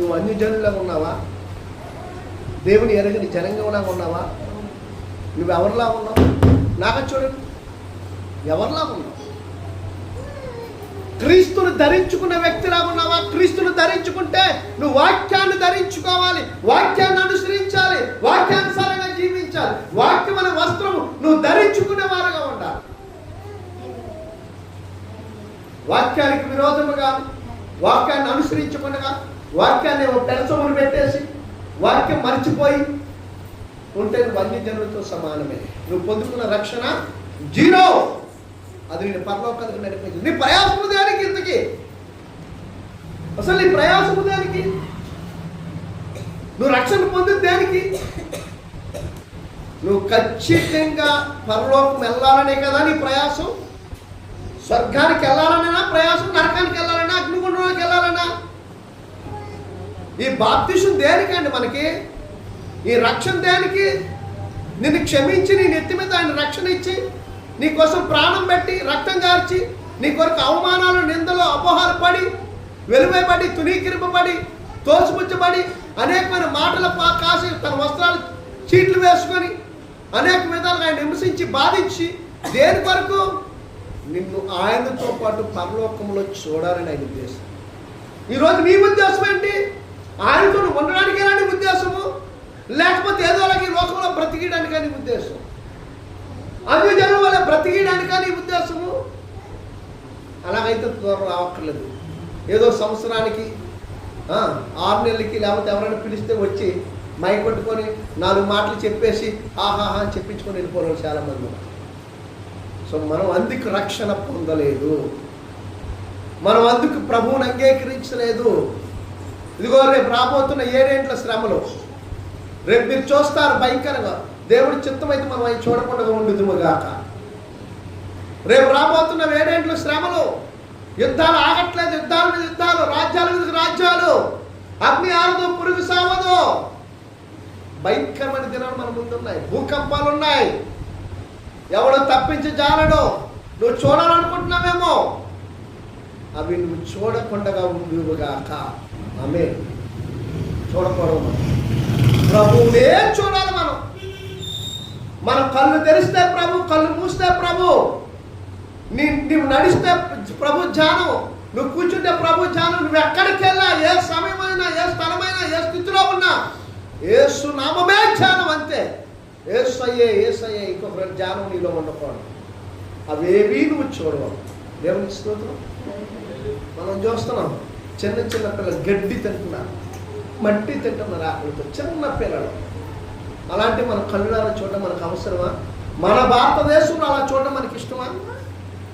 నువ్వు అన్ని జనుల్లో ఉన్నావా? దేవుని ఎరగని జనంగా ఉన్నావా? నువ్వు ఎవరిలా ఉన్నావు? నాకు చూడండి. ఎవరిలా ఉన్నావు? క్రీస్తును ధరించుకున్న వ్యక్తిలా ఉన్నావా? క్రీస్తును ధరించుకుంటే నువ్వు వాక్యాన్ని ధరించుకోవాలి. వాక్యాన్ని అనుసరించాలి. వాక్యానుసారంగా జీవించాలి. వాక్యం అనే వస్త్రము నువ్వు ధరించుకునే వారుగా ఉండాలి. వాక్యానికి విరోధముగా వాక్యాన్ని అనుసరించకుండా వాక్యాన్ని ఒక పెట్టేసి వాక్యం మర్చిపోయి ఉంటే నువ్వు అన్ని జనులతో సమానమే. నువ్వు పొందుకున్న రక్షణ జీరో. అది నేను పరలోకానికి నడిపించింది నీ ప్రయాసము దానికి ఇంతకి? అసలు నీ ప్రయాసము దానికి? నువ్వు రక్షణ పొందింది దేనికి? నువ్వు ఖచ్చితంగా పరలోకం వెళ్ళాలనే కదా నీ ప్రయాసం? స్వర్గానికి వెళ్ళాలనేనా? ప్రయాసం నరకానికి వెళ్ళాలన్నా? అగ్నిగుండంలోకి వెళ్ళాలన్నా? ఈ బాప్తిషం దేనికండి మనకి? ఈ రక్షణ దేనికి? నిన్ను క్షమించి నీ నెత్తి మీద ఆయన రక్షణ ఇచ్చి నీ కోసం ప్రాణం పెట్టి రక్తం గార్చి నీ కొరకు అవమానాలు నిందలు అపోహాలు పడి వెలువైపడి తునీకిరింపబడి తోసిపుచ్చబడి అనేకమైన మాటల పా- కాసి తన వస్త్రాలు చీట్లు వేసుకొని అనేక విధాలుగా ఆయన హింసించి బాధించి దేని కొరకు? నిన్ను ఆయనతో పాటు పరలోకంలో చూడాలని ఆయన ఉద్దేశం. ఈరోజు నీ ఉద్దేశం ఏంటి ఆయనతో నువ్వు ఉండడానికేనా నీ ఉద్దేశము లేకపోతే ఏదో అలాగే ఈ లోకంలో బ్రతికడానికా నీ ఉద్దేశం అన్ని జనం వల్ల బ్రతికడానికా నీ ఉద్దేశము అలాగైతే దూరం రావక్కర్లేదు ఏదో సంవత్సరానికి ఆరు నెలలకి లేకపోతే ఎవరైనా పిలిస్తే వచ్చి మై కొట్టుకొని నాలుగు మాటలు చెప్పేసి ఆహాహా అని చెప్పించుకొని వెళ్ళిపోవడం చాలా మంది. సో మనం అందుకు రక్షణ పొందలేదు. మనం అందుకు ప్రభువుని అంగీకరించలేదు. ఇదిగో రేపు రాబోతున్న ఏడేంట్ల శ్రమలు రేపు మీరు చూస్తారు భయంకరంగా. దేవుడి చిత్తమైతే మనం అవి చూడకుండా ఉండుదుము గాక. రేపు రాబోతున్న ఏడేంట్ల శ్రమలు యుద్ధాలు ఆగట్లేదు యుద్ధాల మీద యుద్ధాలు రాజ్యాల మీద రాజ్యాలు. అగ్ని ఆరదు పురుగు సావదు. భయంకరమైన దినాలు మన ముందున్నాయి భూకంపాలు ఉన్నాయి. ఎవడో తప్పించి జాలడు నువ్వు చూడాలనుకుంటున్నావేమో? అవి నువ్వు చూడకుండా ఉండుగాక ఆమె చూడకూడదు మనం. ప్రభువునే చూడాలి మనం. మనం కళ్ళు తెరిస్తే ప్రభు కళ్ళు మూస్తే ప్రభు. నీ నువ్వు నడిస్తే ప్రభు ధ్యానం నువ్వు కూర్చుంటే ప్రభు ధ్యానం నువ్వు ఎక్కడికి వెళ్ళా ఏ సమయమైనా ఏ స్థలమైనా ఏ స్థితిలో ఉన్నా ఏసు నామమే జ్ఞానం అంతే. ఏసయ్యే ఏసయ్యే ఇంకొక జ్ఞానం నీలో ఉండకూడదు అవేవీ నువ్వు చూడవు. దేవుని స్తోత్రం. మనం చూస్తున్నాం చిన్న చిన్న పిల్లలు గడ్డి తింటున్నారు మట్టి తింటున్నారు ఆకలితో చిన్న పిల్లలు. అలాంటి మన కళ్ళారా చూడడం మనకు అవసరమా? మన భారతదేశంలో అలా చూడడం మనకి ఇష్టమా?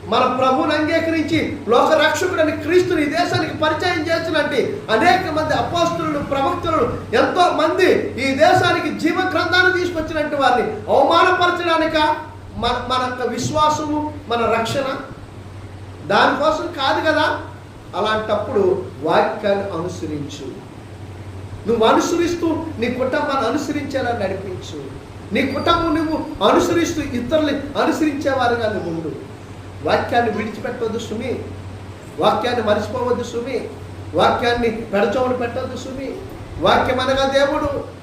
మన ప్రభుని అంగీకరించి లోక రక్షకుడని క్రీస్తుని ఈ దేశానికి పరిచయం చేసినట్టు అనేక మంది అపోస్తులను ప్రవక్తులను ఎంతో మంది ఈ దేశానికి జీవ గ్రంథాన్ని తీసుకొచ్చినట్టు వారిని అవమానపరచడానిక? మన మన యొక్క విశ్వాసము మన రక్షణ దానికోసం కాదు కదా? అలాంటప్పుడు వాక్యాన్ని అనుసరించు. నువ్వు అనుసరిస్తూ నీ కుటుంబాన్ని అనుసరించేలా నడిపించు. నీ కుటుంబం నువ్వు అనుసరిస్తూ ఇతరుల్ని అనుసరించేవారుగా నువ్వు ఉండు. వాక్యాన్ని విడిచిపెట్టవద్దు సుమి. వాక్యాన్ని మర్చిపోవద్దు సుమి. వాక్యాన్ని పెడచోని పెట్టవద్దు సుమి. వాక్యం అనగా దేవుడు.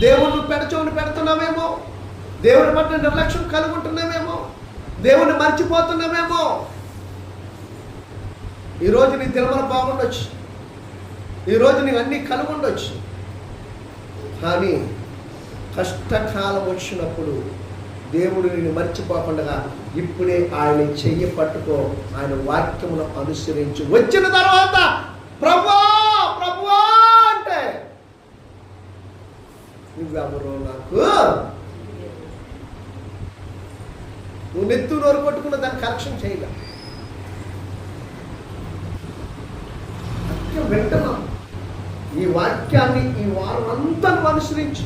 దేవుడు పెడచోని పెడుతున్నామేమో. దేవుని పట్ల నిర్లక్ష్యం కలుగుంటున్నామేమో. దేవుని మర్చిపోతున్నామేమో. ఈరోజు నీ తిరుమల బాగుండొచ్చు. ఈరోజు నీవు అన్నీ కలుగుండొచ్చు. కానీ కష్టకాలం వచ్చినప్పుడు దేవుడు నిన్ను మర్చిపోకుండా ఇప్పుడే ఆయన చెయ్యి పట్టుకో ఆయన వాక్యమును అనుసరించి. వచ్చిన తర్వాత ప్రభా ప్రభువా అంటే నువ్వెవరో నాకు? నువ్వు నెత్తు నోరు కొట్టుకున్న దాన్ని కరెక్షన్ చేయగా వాక్యం వింటున్నాం ఈ వాక్యాన్ని ఈ వారం అంతా అనుసరించు.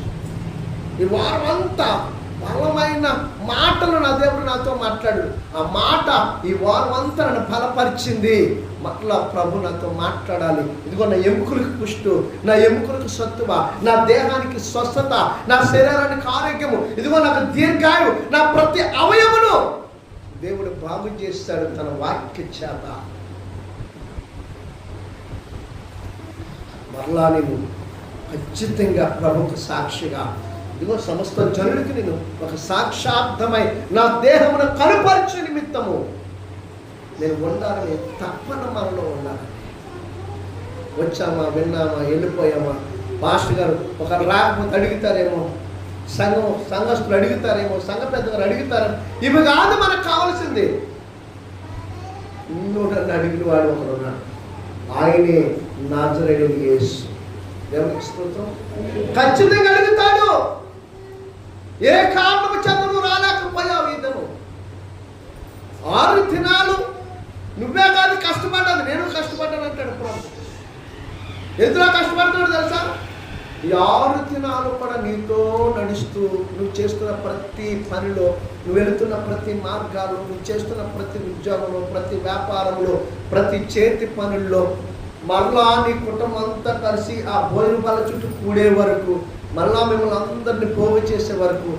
ఈ వారం అంతా బలమైన మాటలు నా దేవుడు నాతో మాట్లాడు ఆ మాట ఈ వారం అంతా నన్ను బలపరిచింది. మరలా ప్రభు నాతో మాట్లాడాలి. ఇదిగో నా ఎముకలకు పుష్టు నా ఎముకలకు సత్తువ నా దేహానికి స్వస్థత నా శరీరానికి ఆరోగ్యము. ఇదిగో నాకు దీర్ఘాయు నా ప్రతి అవయమును దేవుడు బాగు చేస్తాడు తన వాక్య చేత. మరలా నేను ఖచ్చితంగా ప్రభుకు సాక్షిగా ఇదిగో సమస్త జనుడికి నేను ఒక సాక్షార్థమై నా దేహమును కనుపరిచే నిమిత్తము. నేను ఉండాలని తప్పన మనలో ఉండాలి. వచ్చామా విన్నామా వెళ్ళిపోయామా? మాస్టర్ గారు ఒక రాకపోతే అడుగుతారేమో సంఘం సంఘస్థులు అడుగుతారేమో సంఘ పెద్దగారు అడుగుతారేమో ఇవి కాదు మనకు కావాల్సింది. నువ్వు అడిగిన వాడు ఒకరు ఉన్నాడు. ఆయనే నాజరేడు యేసు. దేవునికి స్తోత్రం. ఖచ్చితంగా అడుగుతాడు. ఏ కారణము చేత రాలేకపోయావు ఇద్దరు ఆరు దినాలు నువ్వే కాదు కష్టపడ్డాను నేను కష్టపడ్డాను అంటాడు ప్రభు. ఎందులో కష్టపడుతున్నాడు తెలుసా? ఈ ఆరు దినాలు కూడా నీతో నడుస్తూ నువ్వు చేస్తున్న ప్రతి పనిలో నువ్వు వెళుతున్న ప్రతి మార్గాలు నువ్వు చేస్తున్న ప్రతి ఉద్యోగంలో ప్రతి వ్యాపారంలో ప్రతి చేతి పనుల్లో మరలా నీ కుటుంబం అంతా కలిసి ఆ భోజన బల చుట్టూ కూడే వరకు మరలా మిమ్మల్ని అందరిని పోగు చేసే వరకు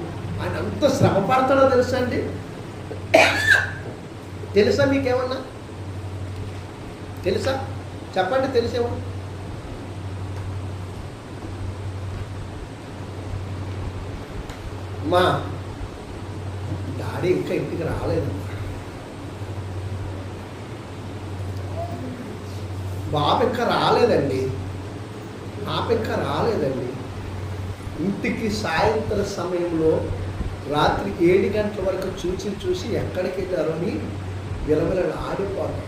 ఆయన అంత శ్రమ పడతాడో తెలుసా అండి? తెలుసా మీకేమన్నా? తెలుసా? చెప్పండి తెలిసేమో. మా డాడీ ఇంకా ఇంటికి రాలేదు బాబు ఇంకా రాలేదండి. పాప ఇంకా రాలేదండి. ఇంటికి సాయంత్రం సమయంలో రాత్రి ఏడు గంటల వరకు చూసి చూసి ఎక్కడికి వెళ్ళారో అని విలవిలని ఆడిపోతాం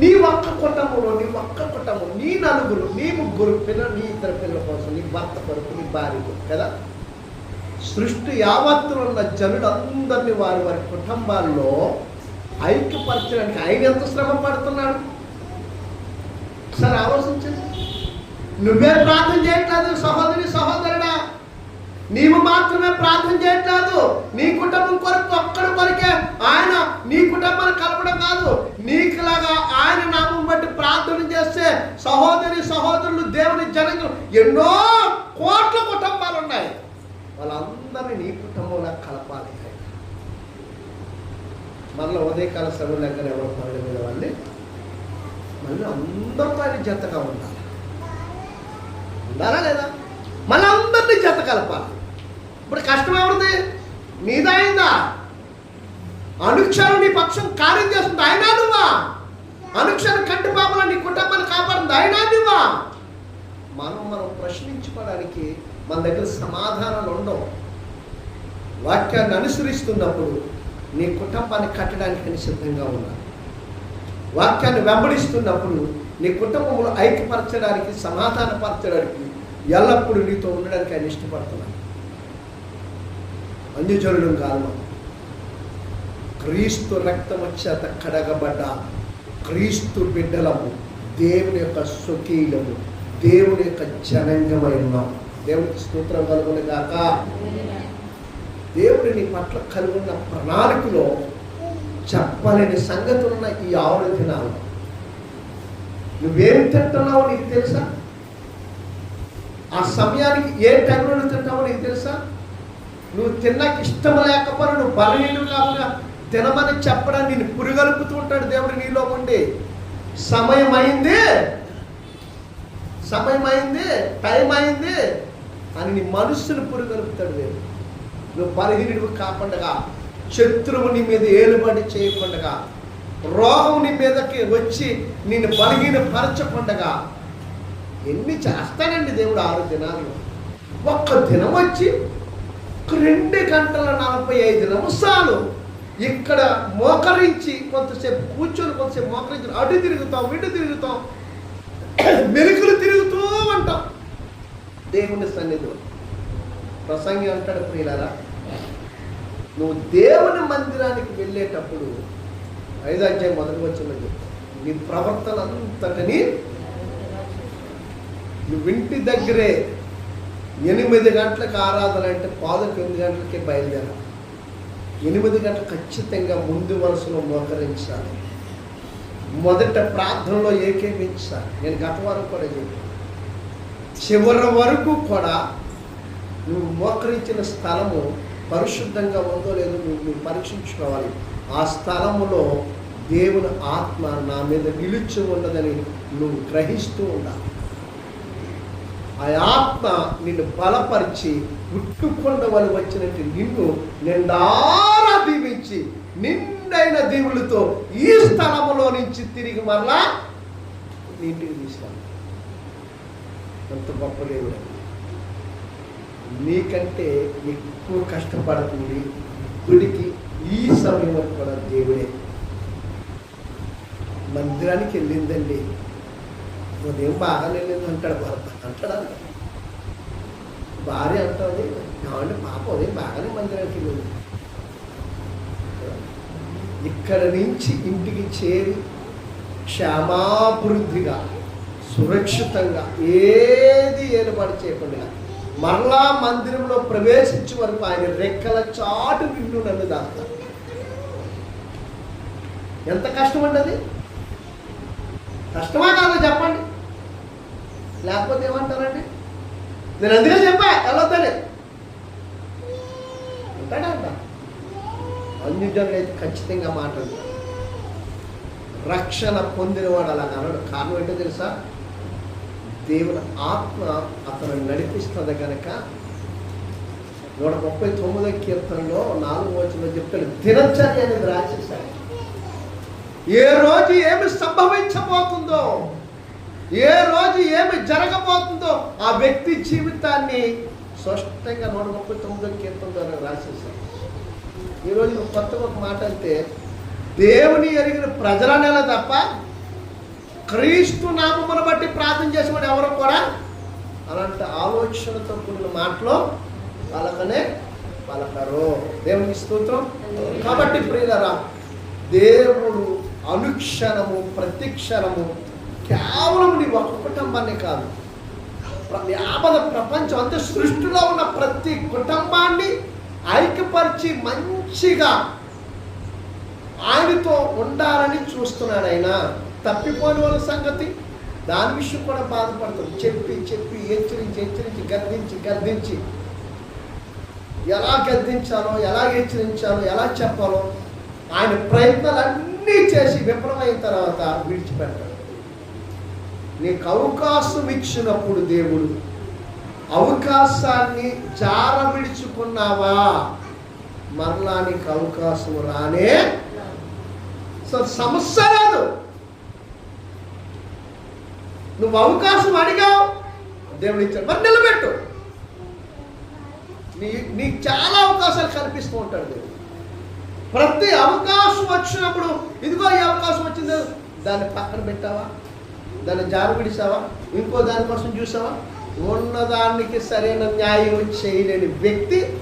నీ ఒక్క కుటుంబంలో నీ ఒక్క కుటుంబం నీ నలుగురు నీ ముగ్గురు పిల్లలు నీ ఇద్దరు పిల్లల కోసం నీ భర్త కొరకు నీ భార్య కొరకు కదా? సృష్టి యావత్తులో ఉన్న జనులందరినీ వారి వారి కుటుంబాల్లో ఐక్యపరచడానికి ఆయన ఎంత శ్రమ పడుతున్నాడు? సరే ఆలోచించండి. నువ్వే ప్రార్థన చేయట్లేదు సహోదరి సహోదరుడా. నీవు మాత్రమే ప్రార్థన చేయట్లేదు. నీ కుటుంబం కొరకు ఒక్కడి కొరకే ఆయన నీ కుటుంబాన్ని కలపడం కాదు. నీకులాగా ఆయన నామం బట్టి ప్రార్థన చేస్తే సహోదరి సహోదరులు దేవుని జనంగా ఎన్నో కోట్ల కుటుంబాలు ఉన్నాయి. వాళ్ళందరినీ నీ కుటుంబంలో కలపాలి. మళ్ళీ ఉదయకాల సమయం లెక్కన ఎవరు పనులు మీద వాళ్ళని మళ్ళీ అందరితో జతగా ఉండాలి ఉండాలా లేదా? మళ్ళీ అందరినీ జత కలపాలి? ఇప్పుడు కష్టం ఎవరిది? నీదైందా అనుక్షరం నీ పక్షం కార్యం చేస్తుంది అయినా నువ్వా? అనుక్షరం కంటి పాపల నీ కుటుంబాన్ని కాపాడింది అయినా నువ్వా? మనం మనం ప్రశ్నించుకోవడానికి మన దగ్గర సమాధానాలు ఉండవు. వాక్యాన్ని అనుసరిస్తున్నప్పుడు నీ కుటుంబాన్ని కట్టడానికి సిద్ధంగా ఉన్నాను. వాక్యాన్ని వెంబడిస్తున్నప్పుడు నీ కుటుంబంలో ఐక్యపరచడానికి సమాధానపరచడానికి ఎల్లప్పుడూ నీతో ఉండడానికి ఆయన ఇష్టపడుతున్నాను అన్యజనులు కారణం క్రీస్తు రక్తము చేత కడగబడ్డ క్రీస్తు బిడ్డలము దేవుని యొక్క స్వకీయులము దేవుని యొక్క జనంగమై ఉన్నాం. దేవునికి స్తోత్రం కలుగుని కాక దేవుడి నీ పట్ల కలుగున్న ప్రణాళికలో చెప్పలేని సంగతులున్న ఈ ఆరు దినాలు నువ్వేం తింటున్నావో నీకు తెలుసా? ఆ సమయానికి ఏ టైంలో నువ్వు తింటావో నీకు తెలుసా? నువ్వు తిన్నాక ఇష్టం లేకపోయినా నువ్వు బలహీనం కాకుండా తినమని చెప్పడానికి నేను పురుగలుపుతూ ఉంటాడు దేవుడు నీలో ఉండి. సమయం అయింది. సమయం అయింది. టైం అయింది. అని నీ మనస్సును పురుగలుపుతాడు దేవుడు. నువ్వు బలహీనుడు కాకుండా శత్రువు నీ మీద ఏలుబడి చేయకుండా రోగం నీ మీదకి వచ్చి నిన్ను బలహీన పరచకుండగా ఎన్ని చేస్తానండి దేవుడు ఆరు దినాలు? ఒక్క దినం వచ్చి రెండు గంటల నలభై ఐదు నిమిషాలు ఇక్కడ మోకరించి కొంతసేపు కూర్చొని కొంతసేపు మోకరించి అటు తిరుగుతాం ఇటు తిరుగుతాం మెరుకులు తిరుగుతూ ఉంటాం. దేవుని సన్నిధిలో ప్రసంగి అంటాడు ప్రియులారా నువ్వు దేవుని మందిరానికి వెళ్ళేటప్పుడు ఐదు అధ్యాయం మొదటి వచ్చిందని చెప్తాను నీ ప్రవర్తన అంతటిని నువ్వు ఇంటి దగ్గరే ఎనిమిది గంటలకు ఆరాధన అంటే పాదకు ఎనిమిది గంటలకే బయలుదేరాలి. ఎనిమిది గంటలు ఖచ్చితంగా ముందు వరుసలో మోకరించాలి. మొదట ప్రార్థనలో ఏకేమించాలి నేను గత వరకు కూడా చెప్పాను. చివరి వరకు కూడా నువ్వు మోకరించిన స్థలము పరిశుద్ధంగా ఉందో లేదో నువ్వు నువ్వు పరీక్షించుకోవాలి. ఆ స్థలములో దేవుని ఆత్మ నా మీద నిలిచి ఉండదని నువ్వు గ్రహిస్తూ ఉండాలి. ఆ ఆత్మ నిన్ను బలపరిచి పుట్టుకొండ వల్ల వచ్చినట్టు నిన్ను నిండారా దీవించి నిండైన దేవులతో ఈ స్థలములో నుంచి తిరిగి మరలా నీ ఇంటికి ఎంత గొప్ప దేవుడు. నీకంటే ఎక్కువ కష్టపడుతుంది గుడికి ఈ సమయంలో కూడా దేవుడే మందిరానికి వెళ్ళిందండి. ఉదయం బాగా వెళ్ళింది అంటాడు భర్త అంటాడా? భార్య అంటుంది ఏమంటే పాప ఉదయం బాగానే మందిరానికి వెళ్ళింది. ఇక్కడ నుంచి ఇంటికి చేరి క్షేమాభివృద్ధిగా సురక్షితంగా ఏది ఏర్పాటు చేయకుండా మరలా మందిరంలో ప్రవేశించే వరకు ఆయన రెక్కల చాటు నిన్ను నన్ను దాస్తారు ఎంత కష్టం అండి అది? కష్టమా కాదో చెప్పండి? లేకపోతే ఏమంటారండి? నేను అందుకే చెప్పా వెళ్ళొద్దని. అంటాడంట అన్యుజనులు అయితే ఖచ్చితంగా మాట్లాడు రక్షణ పొందినవాడు అలా అనడు. కారణం ఏంటో తెలుసా? దేవుని ఆత్మ అతను నడిపిస్తుంది కనుక నూట ముప్పై తొమ్మిదో కీర్తనలో నాలుగు వచ్చిన చెప్తాడు దినచర్య అనేది రాసేసాడు ఏ రోజు ఏమి సంభవించబోతుందో ఏ రోజు ఏమి జరగబోతుందో ఆ వ్యక్తి జీవితాన్ని స్పష్టంగా నూట ముప్పై తొమ్మిదో కీర్తన ద్వారా రాసేసాడు ఈరోజు కొత్తగా ఒక మాట అంటే దేవుని ఎరిగిన ప్రజల నెల తప్ప క్రీస్తు నామమును బట్టి ప్రార్థన చేసేవాడు ఎవరు కూడా? అలాంటి ఆలోచనతో కూడిన మాటలు పలకనే పలకరు. దేవునికి స్తోత్రం. కాబట్టి ప్రియులరా దేవుడు అనుక్షణము ప్రతిక్షణము కేవలం నీ ఒక కుటుంబాన్ని కాదు. ప్ర- యావత ప్రపంచం అంతే సృష్టిలో ఉన్న ప్రతి కుటుంబాన్ని ఐక్యపరిచి మంచిగా ఆయనతో ఉండాలని చూస్తున్నాడు ఆయన. తప్పిపోయిన వాళ్ళ సంగతి. దాని విషయం కూడా బాధపడుతుంది చెప్పి చెప్పి హెచ్చరించి హెచ్చరించి గద్దించి గద్దించి. ఎలా గద్దించాలో ఎలా హెచ్చరించాలో ఎలా చెప్పాలో ఆయన ప్రయత్నాలన్నీ చేసి విఫలమైన తర్వాత విడిచిపెట్టాడు నీకు అవకాశం ఇచ్చినప్పుడు దేవుడు అవకాశాన్ని జార విడుచుకున్నావా? మరలా నీకు అవకాశం రానే. సో సమస్య లేదు. నువ్వు అవకాశం అడిగావు. దేవుడు ఇచ్చాడు. మరి నిలబెట్టు. నీ నీకు చాలా అవకాశాలు కల్పిస్తూ ఉంటాడు దేవుడు. ప్రతి అవకాశం వచ్చినప్పుడు ఇదిగో ఈ అవకాశం వచ్చింది. దాన్ని పక్కన పెట్టావా? దాన్ని జారు విడిచావా ఇంకో దానికోసం చూసావా? ఉన్నదానికి సరైన న్యాయం చేయలేని వ్యక్తి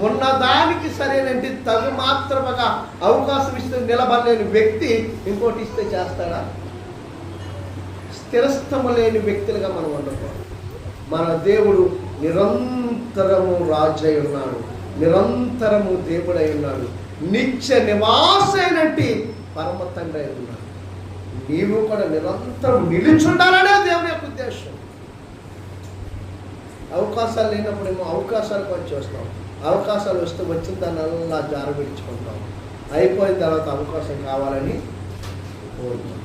ఉన్నదానికి సరైన తగు మాత్రమగా అవకాశం ఇస్తే నిలబడలేని వ్యక్తి ఇంకోటి ఇస్తే చేస్తాడా? స్థిరస్థము లేని వ్యక్తులుగా మనం ఉండకూడదు. మన దేవుడు నిరంతరము రాజై ఉన్నాడు. నిరంతరము దేవుడై ఉన్నాడు. నిత్య నివాసైనట్టి పరమ తండ్రి అయి ఉన్నాడు. నీవు కూడా నిరంతరం నిలుచుండాలనే దేవుని యొక్క ఉద్దేశం. అవకాశాలు లేనప్పుడేమో అవకాశాలు వచ్చి వస్తాం అవకాశాలు వస్తే వచ్చిన దాన్ని అలా జారబిడ్చుకుంటాం. అయిపోయిన తర్వాత అవకాశం కావాలని కోరుకుంటాం.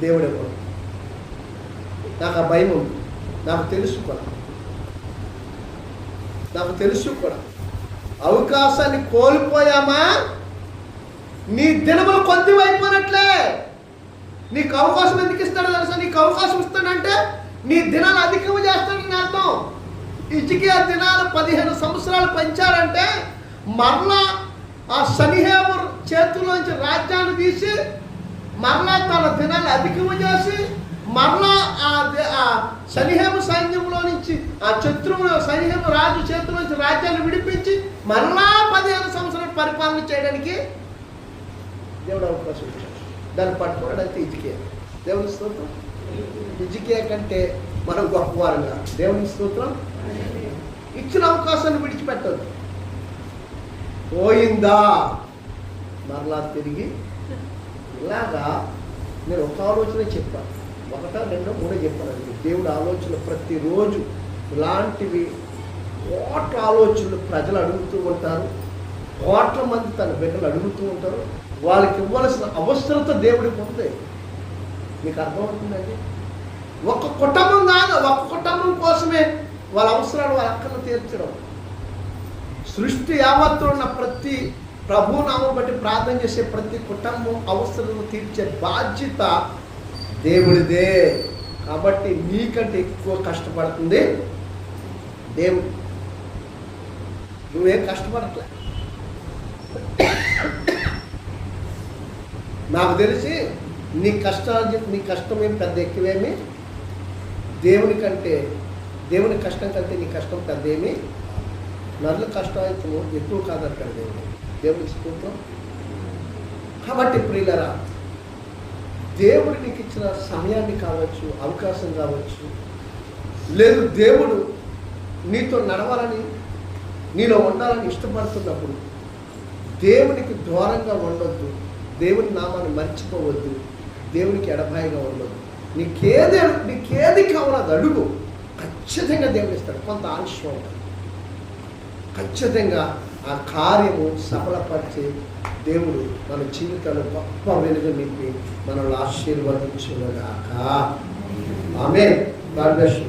దేవుడే కోరు నాకు ఆ భయం ఉంది. నాకు తెలుసు కూడా. నాకు తెలుసు కూడా. అవకాశాన్ని కోల్పోయామా? నీ దినములు కొద్దిగా అయిపోయినట్లే నీకు అవకాశం ఎందుకు ఇస్తాడు తెలుసా? నీకు అవకాశం ఇస్తాడంటే నీ దినాలు అధికం చేస్తాడని అర్థం. ఇటుకే దినాలు పదిహేను సంవత్సరాలు పెంచాడంటే మరలా ఆ సనిహేము చేతిలోంచి రాజ్యాన్ని తీసి మరలా తన దినాలు అధికము చేసి మరలా ఆ సనిహేమ సైన్యంలో నుంచి ఆ శత్రువు సనిహేమ రాజు చేతుల నుంచి రాజ్యాన్ని విడిపించి మరలా పదిహేను సంవత్సరాలు పరిపాలన చేయడానికి దేవుడు అవకాశం ఇచ్చాడు. దాన్ని పట్టుకోవడానికి ఇజికే దేవుని స్తోత్రం? ఇజికే కంటే మనం గొప్పవారంగా. దేవుని స్తోత్రం? ఇచ్చిన అవకాశాన్ని విడిచిపెట్టదు పోయిందా? మరలా తిరిగి ఇలాగా నేను ఒక ఆలోచన చెప్పాను ఒకట రెండో కూడా చెప్పాను దేవుడు ఆలోచన ప్రతిరోజు ఇలాంటివి కోట్ల ఆలోచనలు ప్రజలు అడుగుతూ ఉంటారు. కోట్ల మంది తన బిడ్డలు అడుగుతూ ఉంటారు. వాళ్ళకి ఇవ్వాల్సిన అవసరత దేవుడికి ఉంది. మీకు అర్థమవుతుందండి? ఒక కుటుంబం కాదు ఒక కుటుంబం కోసమే వాళ్ళ అవసరాలు వాళ్ళ అక్కలు తీర్చడం. సృష్టి యావత్తు ఉన్న ప్రతి ప్రభునామం బట్టి ప్రార్థన చేసే ప్రతి కుటుంబం అవసరాలను తీర్చే బాధ్యత దేవుడిదే. కాబట్టి నీకంటే ఎక్కువ కష్టపడుతుంది దేవుడు. నువ్వేం కష్టపడట్లే. నాకు తెలిసి నీ కష్టాలు నీ కష్టం ఏం పెద్ద ఎక్కువేమి? దేవుని కంటే దేవుని కష్టం కంటే నీ కష్టం పెద్ద ఏమి నరుల కష్టం ఎక్కువ కాదంటాడు దేవుడు. దేవుని స్తోత్రం. కాబట్టి ప్రియులరా దేవుడు నీకు ఇచ్చిన సమయాన్ని కావచ్చు అవకాశం కావచ్చు. లేదు దేవుడు నీతో నడవాలని నీలో ఉండాలని ఇష్టపడుతున్నప్పుడు దేవునికి దూరంగా ఉండొద్దు. దేవుని నామాన్ని మర్చిపోవద్దు. దేవునికి ఎడబాయిగా ఉండొద్దు. నీకేది నీకేది కావాలో అడుగు. ఖచ్చితంగా దేవుడు ఇస్తాడు. కొంత ఆలస్యం ఉంటుంది ఖచ్చితంగా ఆ కార్యము సఫలపరిచే దేవుడు మన జీవితాలు గొప్ప వెలుగు నింపి మనల్ని ఆశీర్వదించుగాక ఆమె గాడ్ బ్లెస్